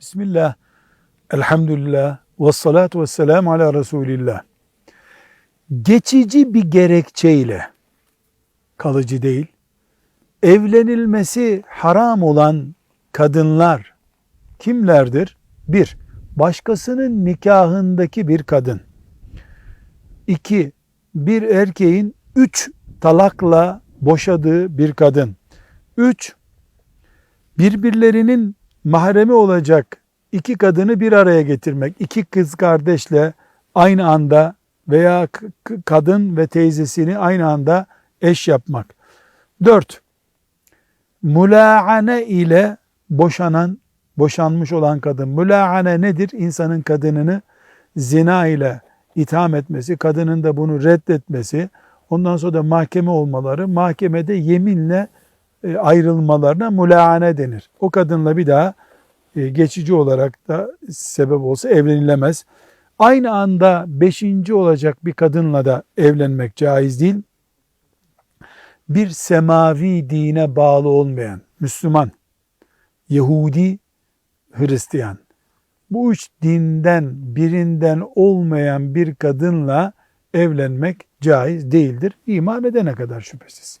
Bismillah, elhamdülillah, ve salatu ve selamu ala Resulillah. Geçici bir gerekçeyle, kalıcı değil, evlenilmesi haram olan kadınlar kimlerdir? Bir, başkasının nikahındaki bir kadın. İki, bir erkeğin üç talakla boşadığı bir kadın. Üç, birbirlerinin mahremi olacak iki kadını bir araya getirmek, iki kız kardeşle aynı anda veya kadın ve teyzesini aynı anda eş yapmak. Dört, mülaane ile boşanan, boşanmış olan kadın. Mülaane nedir? İnsanın kadınını zina ile itham etmesi, kadının da bunu reddetmesi, ondan sonra da mahkeme olmaları, mahkemede yeminle ayrılmalarına mülaane denir. O kadınla bir daha e, geçici olarak da sebep olsa evlenilemez. Aynı anda beşinci olacak bir kadınla da evlenmek caiz değil. Bir semavi dine bağlı olmayan Müslüman, Yahudi, Hristiyan, bu üç dinden birinden olmayan bir kadınla evlenmek caiz değildir. İman edene kadar şüphesiz.